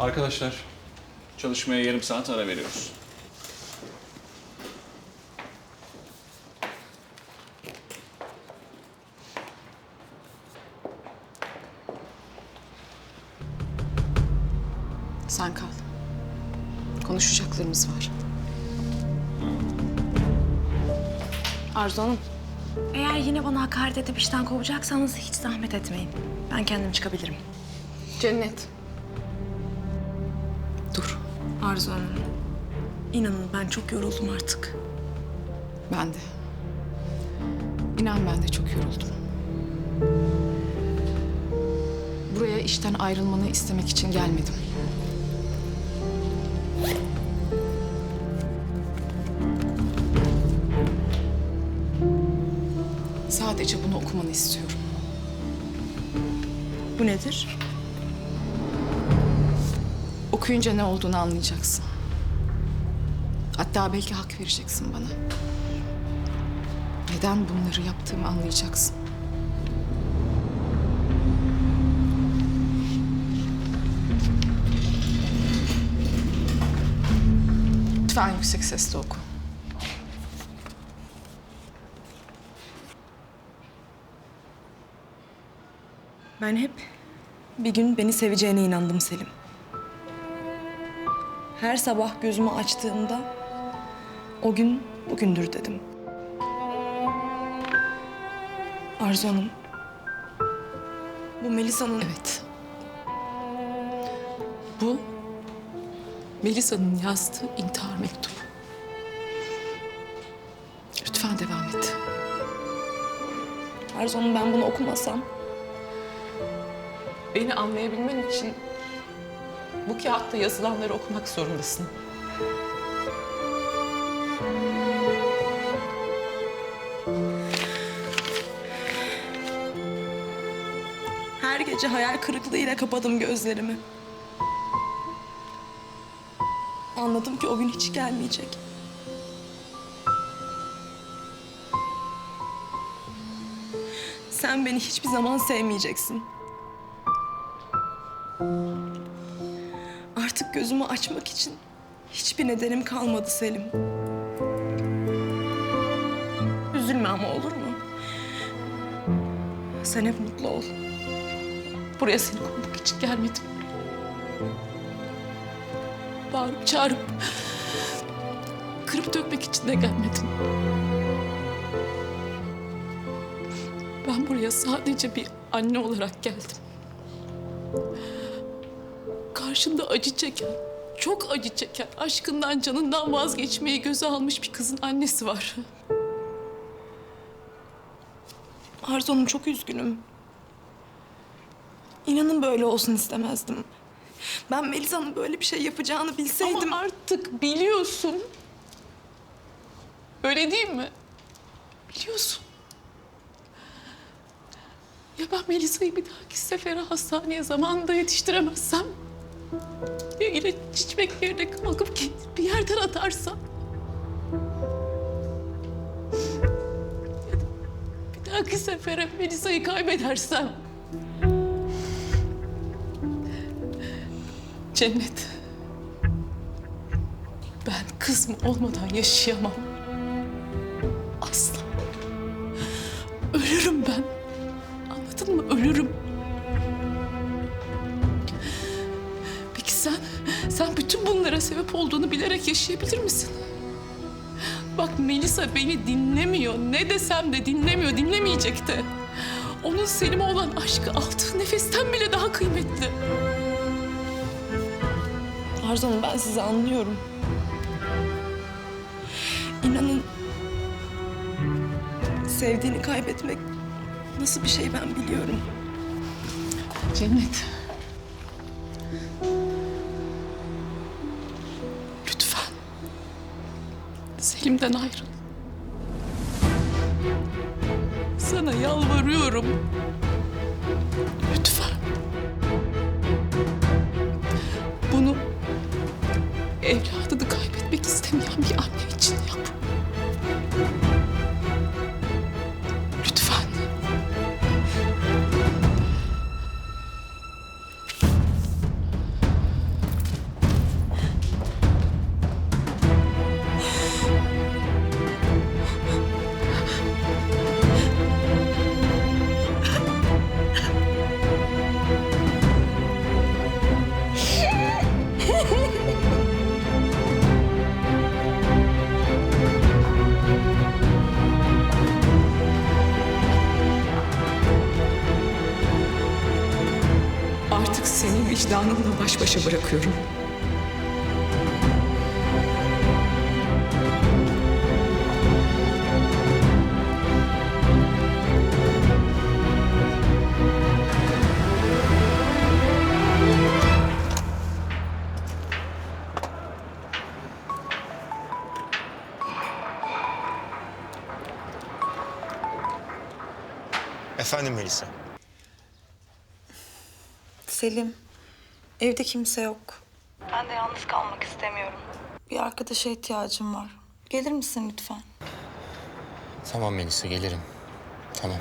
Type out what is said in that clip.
Arkadaşlar, çalışmaya yarım saat ara veriyoruz. Sen kal. Konuşacaklarımız var. Arzu Hanım, Eğer yine bana hakaret edip işten kovacaksanız hiç zahmet etmeyin. Ben kendim çıkabilirim. Cennet. Arzu Hanım. İnanın ben çok yoruldum artık. ben de. İnan ben de çok yoruldum. Buraya işten ayrılmanı istemek için gelmedim. Sadece bunu okumanı istiyorum. Bu nedir? Okuyunca ne olduğunu anlayacaksın. Hatta belki hak vereceksin bana. Neden bunları yaptığımı anlayacaksın. Lütfen yüksek sesle oku. Ben hep bir gün beni seveceğine inandım Selim. Her sabah gözümü açtığımda o gün bugündür dedim. Arzu Hanım. Bu Melisa'nın... Evet. Bu Melisa'nın yazdığı intihar mektubu. Lütfen devam et. Arzu Hanım ben bunu okumasam Beni anlayabilmen için bu kağıtta yazılanları okumak zorundasın. Her gece hayal kırıklığıyla kapadım gözlerimi. Anladım ki o gün hiç gelmeyecek. Sen beni hiçbir zaman sevmeyeceksin. Artık gözümü açmak için hiçbir nedenim kalmadı Selim. Üzülme ama olur mu? Sen hep mutlu ol. Buraya seni kovmak için gelmedim. Bağırıp çağırıp kırıp dökmek için de gelmedim. Ben buraya sadece bir anne olarak geldim. Karşında acı çeken, çok acı çeken, aşkından canından vazgeçmeyi göze almış bir kızın annesi var. Arzu Hanım çok üzgünüm. İnanın böyle olsun istemezdim. Ben Melisa'nın böyle bir şey yapacağını bilseydim... Ama artık biliyorsun. Öyle değil mi? Biliyorsun. Ya ben Melisa'yı bir dahaki sefere hastaneye zamanında yetiştiremezsem? Ya ilaç içmek yerine kalkıp kendini bir yerden atarsam? Ya da bir dahaki sefere Melisa'yı kaybedersem? Cennet. Ben kızım olmadan yaşayamam. Asla. Ölürüm ben. Anladın mı? Ölürüm. Sen, bütün bunlara sebep olduğunu bilerek yaşayabilir misin? Bak Melisa beni dinlemiyor. Ne desem de dinlemiyor, dinlemeyecek de. Onun Selim'e olan aşkı aldığı nefesten bile daha kıymetli. Arzu Hanım ben sizi anlıyorum. İnanın... Sevdiğini kaybetmek nasıl bir şey ben biliyorum. Cennet. Selim'den ayrıl. Sana yalvarıyorum. Lütfen. Bunu evladını kaybetmek istemeyen bir anne için yap. Seni vicdanınla baş başa bırakıyorum. Efendim Melisa. Selim, evde kimse yok. Ben de yalnız kalmak istemiyorum. Bir arkadaşa ihtiyacım var. Gelir misin lütfen? Tamam Melisa gelirim. Tamam.